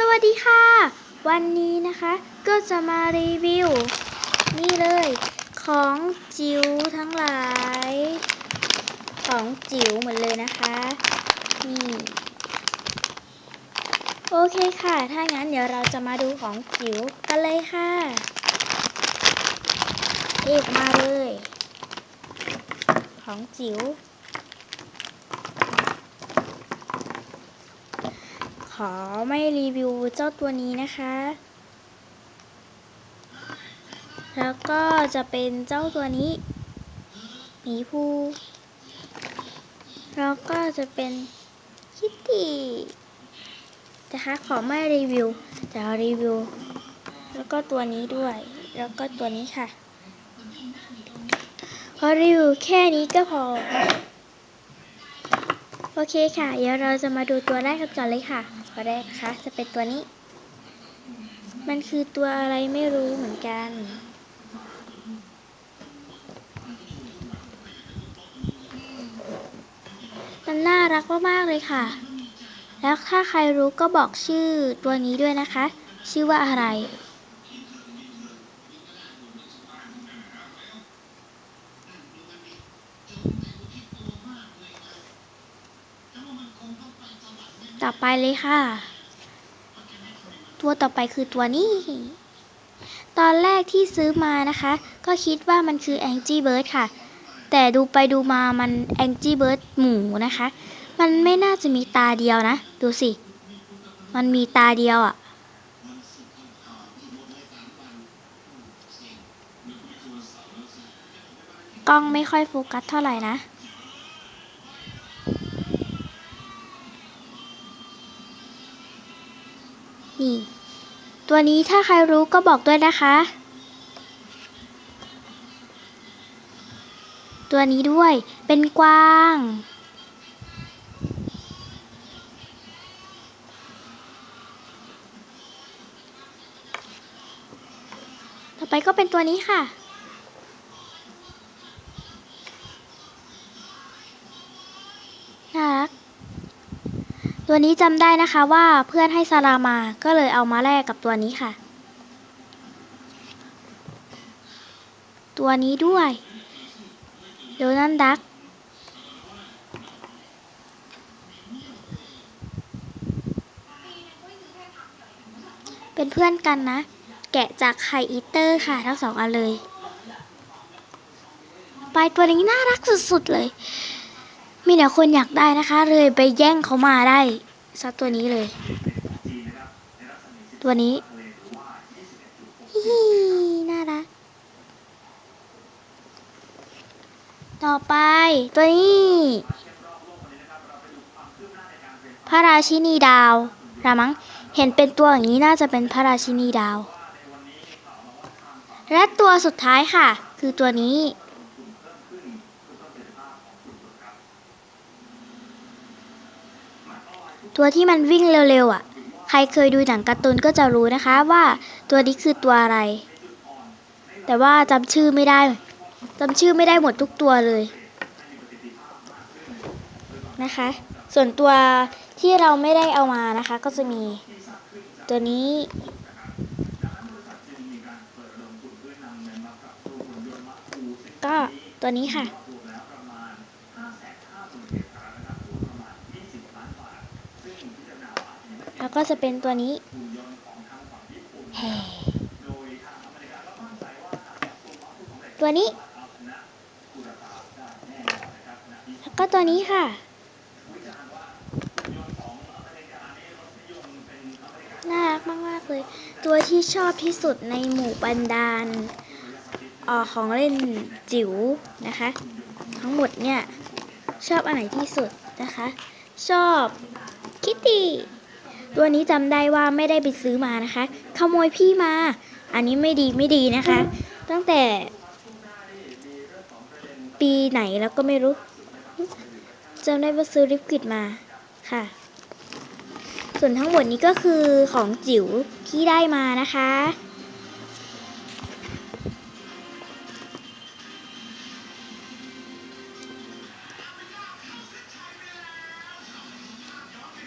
สวัสดีค่ะ วันนี้นะคะก็จะมารีวิว นี่เลย ของจิ๋วทั้งหลาย ของจิ๋วหมดเลยนะคะ นี่ โอเคค่ะ ถ้างั้นเดี๋ยวเราจะมาดูของจิ๋วกันเลยค่ะเรียกมาเลย ของจิ๋ว อไม่รีวิวเจ้าตัวนี้นะคะ แล้วก็จะเป็นเจ้าตัวนี้หมีภูแล้วก็จะเป็นคิตตี้นะคะขอไม่รีวิวแต่รีวิว แล้วก็ตัวนี้ด้วย แล้วก็ตัวนี้ค่ะพอรีวิวแค่นี้ก็พอ โอเคค่ะ เดี๋ยวเราจะมาดูตัวแรกกันก่อนเลยค่ะ กนะคะจะเป็นตัวนี้ มันคือตัวอะไรไม่รู้เหมือนกัน มันน่ารักมากๆเลยค่ะ แล้วถ้าใครรู้ก็บอกชื่อตัวนี้ด้วยนะคะ ชื่อว่าอะไร ต่อไปเลยค่ะ ตัวต่อไปคือตัวนี้ ตอนแรกที่ซื้อมานะคะ ก็คิดว่ามันคือแองจี้เบิร์ดค่ะ แต่ดูไปดูมามันแองจี้เบิร์ดหมูนะคะ มันไม่น่าจะมีตาเดียวนะ ดูสิ มันมีตาเดียวอะ่ะกล้องไม่ค่อยโฟกัสเท่าไหร่นะ นี่ ตัวนี้ถ้าใครรู้ก็บอกด้วยนะคะ ตัวนี้ด้วยเป็นกวาง ต่อไปก็เป็นตัวนี้ค่ะ ตัวนี้จำได้นะคะว่าเพื่อนให้ซารามาก็เลยเอามาแลกกับตัวนี้ค่ะ ตัวนี้ด้วยโดนันดักเป็นเพื่อนกันนะ แกะจากไข่อีเตอร์ค่ะ ทั้งสองอันเลย ไปตัวนี้น่ารักสุดๆเลย มีแต่คนอยากได้นะคะ เลยไปแย่งเขามาได้ซัดตัวนี้เลย ตัวนี้ฮิน่ารักต่อไปตัวนี้ พระราชินีดาวรามังเห็นเป็นตัวอย่างนี้น่าจะเป็นพระราชินีดาว และตัวสุดท้ายค่ะ คือตัวนี้ ตัวที่มันวิ่งเร็วๆอะ ใครเคยดูหนังการ์ตูนก็จะรู้นะคะว่าตัวนี้คือตัวอะไร แต่ว่าจำชื่อไม่ได้จำชื่อไม่ได้หมดทุกตัวเลยนะคะ ส่วนตัวที่เราไม่ได้เอามานะคะ ก็จะมีตัวนี้ ก็ตัวนี้ค่ะ แล้ว ก็จะเป็นตัวนี้แฮ่ตัวนี้ แล้วก็ตัวนี้ค่ะ น่ารักมากๆเลย ตัวที่ชอบที่สุดในหมู่บรรดาลออของเล่นจิ๋วนะคะ ทั้งหมดเนี่ย ชอบอันไหนที่สุดนะคะ ชอบคิตตี้ ตัวนี้จำได้ว่าไม่ได้ไปซื้อมานะคะ ขโมยพี่มา อันนี้ไม่ดีไม่ดีนะคะ ตั้งแต่ ปีไหนแล้วก็ไม่รู้จำได้ว่าซื้อลิปกิดมาค่ะ ส่วนทั้งหมดนี้ก็คือของจิ๋วที่ได้มานะคะ